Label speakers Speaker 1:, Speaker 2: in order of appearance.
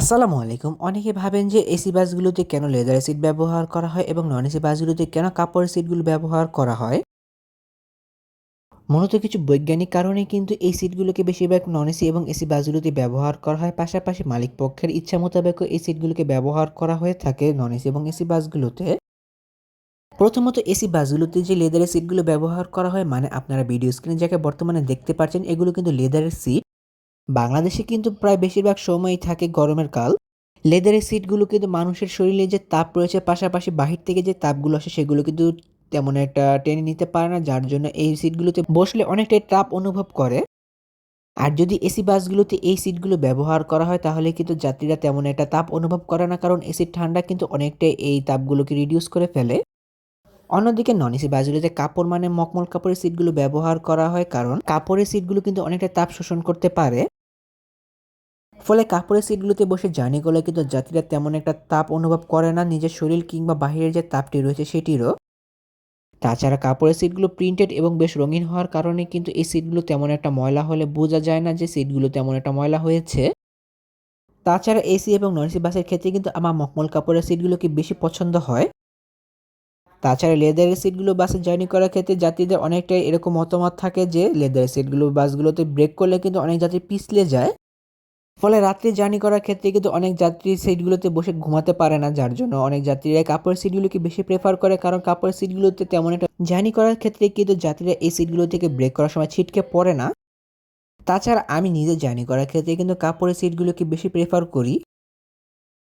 Speaker 1: আসসালামু আলাইকুম। অনেকে ভাবেন যে এসি বাসগুলোতে কেন লেদারের সিট ব্যবহার করা হয় এবং নন এসি বাসগুলোতে কেন কাপড়ের সিটগুলো ব্যবহার করা হয়? মূলত কিছু বৈজ্ঞানিক কারণে কিন্তু এই সিটগুলোকে বেশিরভাগ নন এসি এবং এসি বাসগুলোতে ব্যবহার করা হয়। পাশাপাশি মালিক পক্ষের ইচ্ছা মোতাবেক এই সিটগুলোকে ব্যবহার করা হয়ে থাকে নন এসি এবং এসি বাসগুলোতে। প্রথমত, এসি বাসগুলোতে যে লেদারের সিটগুলো ব্যবহার করা হয় মানে আপনারা ভিডিও স্ক্রিনে যাকে বর্তমানে দেখতে পাচ্ছেন, এগুলো কিন্তু লেদারের সিট। বাংলাদেশে কিন্তু প্রায় বেশিরভাগ সময়ই থাকে গরমের কাল। লেদারের সিটগুলো কিন্তু মানুষের শরীরে যে তাপ রয়েছে, পাশাপাশি বাহির থেকে যে তাপগুলো আসে, সেগুলো কিন্তু তেমন একটা টেনে নিতে পারে না, যার জন্য এই সিটগুলোতে বসলে অনেকটাই তাপ অনুভব করে। আর যদি এসি বাসগুলোতে এই সিটগুলো ব্যবহার করা হয়, তাহলে কিন্তু যাত্রীরা তেমন একটা তাপ অনুভব করে না, কারণ এসির ঠান্ডা কিন্তু অনেকটাই এই তাপগুলোকে রিডিউস করে ফেলে। অন্যদিকে নন এসি বাসগুলোতে কাপড় মানে মকমল কাপড়ের সিটগুলো ব্যবহার করা হয়, কারণ কাপড়ের সিটগুলো কিন্তু অনেকটা তাপ শোষণ করতে পারে। ফলে কাপড়ের সিটগুলোতে বসে জার্নি করলে কিন্তু যাত্রীরা তেমন একটা তাপ অনুভব করে না, নিজের শরীর কিংবা বাহিরের যে তাপটি রয়েছে সেটিরও। তাছাড়া কাপড়ের সিটগুলো প্রিন্টেড এবং বেশ রঙিন হওয়ার কারণে কিন্তু এই সিটগুলো তেমন একটা ময়লা হলে বোঝা যায় না যে সিটগুলো তেমন একটা ময়লা হয়েছে। তাছাড়া এসি এবং নন এসি বাসের ক্ষেত্রে কিন্তু আমার মখমল কাপড়ের সিটগুলোকে বেশি পছন্দ হয়? তাছাড়া লেদারের সিটগুলো বাসে জার্নি করার ক্ষেত্রে যাত্রীদের অনেকটাই এরকম মতামত থাকে যে লেদারের সিটগুলো বাসগুলোতে ব্রেক করলে কিন্তু অনেক যাত্রী পিছলে যায়। ফলে রাত্রে জার্নি করার ক্ষেত্রে কিন্তু অনেক যাত্রী সিটগুলোতে বসে ঘুমাতে পারে না, যার জন্য অনেক যাত্রীরা কাপড় সিটগুলোকে বেশি প্রেফার করে, কারণ কাপড় সিটগুলোতে তেমন একটা জার্নি করার ক্ষেত্রে কিন্তু যাত্রীরা এই সিটগুলো থেকে ব্রেক করার সময় ছিটকে পড়ে না। তাছাড়া আমি নিজে জার্নি করার ক্ষেত্রে কিন্তু কাপড়ের সিটগুলোকে বেশি প্রেফার করি।